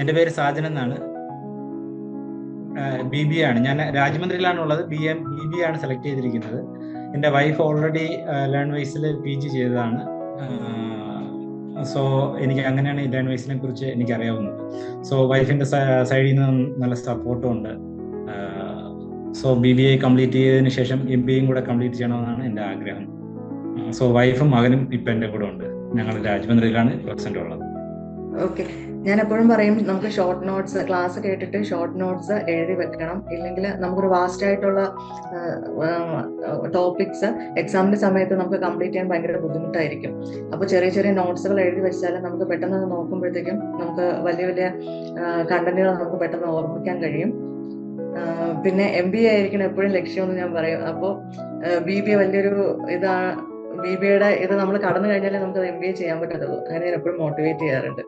എന്റെ പേര് സാജൻ എന്നാണ്. ബി ബി ആണ്. ഞാൻ രാജമന്ത്രിയിലാണ് ഉള്ളത് ബി എം ബി ബി ആണ് സെലക്ട് ചെയ്തിരിക്കുന്നത്. എന്റെ വൈഫ് ഓൾറെഡി ലേൺ വൈസിൽ പി ജി ചെയ്തതാണ്. സോ എനിക്ക് അങ്ങനെയാണ് ലേൺ വൈസിനെ കുറിച്ച് എനിക്ക് അറിയാവുന്നത് സോ വൈഫിന്റെ സൈഡിൽ നിന്ന് നല്ല സപ്പോർട്ടും ഉണ്ട്. So B B I complete ചെയ്തതിന് ശേഷം എം ബി എയും കൂടെ കംപ്ലീറ്റ് ചെയ്യണമെന്നാണ് എന്റെ ആഗ്രഹം. സോ വൈഫും മകനും ഇപ്പം എന്റെ കൂടെ ഉണ്ട്. ഞങ്ങൾ രാജമന്ത്രിയിലാണ് പ്രസന്റ് ഉള്ളത്. ഓക്കെ ഞാൻ എപ്പോഴും പറയും നമുക്ക് ഷോർട്ട് നോട്ട്സ് ക്ലാസ് കേട്ടിട്ട് ഷോർട്ട് നോട്ട്സ് എഴുതി വെക്കണം. ഇല്ലെങ്കിൽ നമുക്കൊരു വാസ്റ്റ് ആയിട്ടുള്ള ടോപ്പിക്സ് എക്സാമിന്റെ സമയത്ത് നമുക്ക് കംപ്ലീറ്റ് ചെയ്യാൻ ഭയങ്കര ബുദ്ധിമുട്ടായിരിക്കും. അപ്പോൾ ചെറിയ ചെറിയ നോട്ട്സുകൾ എഴുതി വെച്ചാൽ നമുക്ക് പെട്ടെന്ന് നോക്കുമ്പോഴത്തേക്കും നമുക്ക് വലിയ വലിയ കണ്ടന്റുകൾ നമുക്ക് പെട്ടെന്ന് ഓർമ്മിക്കാൻ കഴിയും. പിന്നെ എം ബി എ ആയിരിക്കണം എപ്പോഴും ലക്ഷ്യമെന്ന് ഞാൻ പറയും. അപ്പോൾ ബി ബി എ വലിയൊരു ഇതാണ് ബി ബി എയുടെ ഇത് നമ്മൾ കടന്നു കഴിഞ്ഞാലേ നമുക്ക് എം ബി എ ചെയ്യാൻ പറ്റത്തുള്ളൂ. അങ്ങനെ എപ്പോഴും മോട്ടിവേറ്റ് ചെയ്യാറുണ്ട്.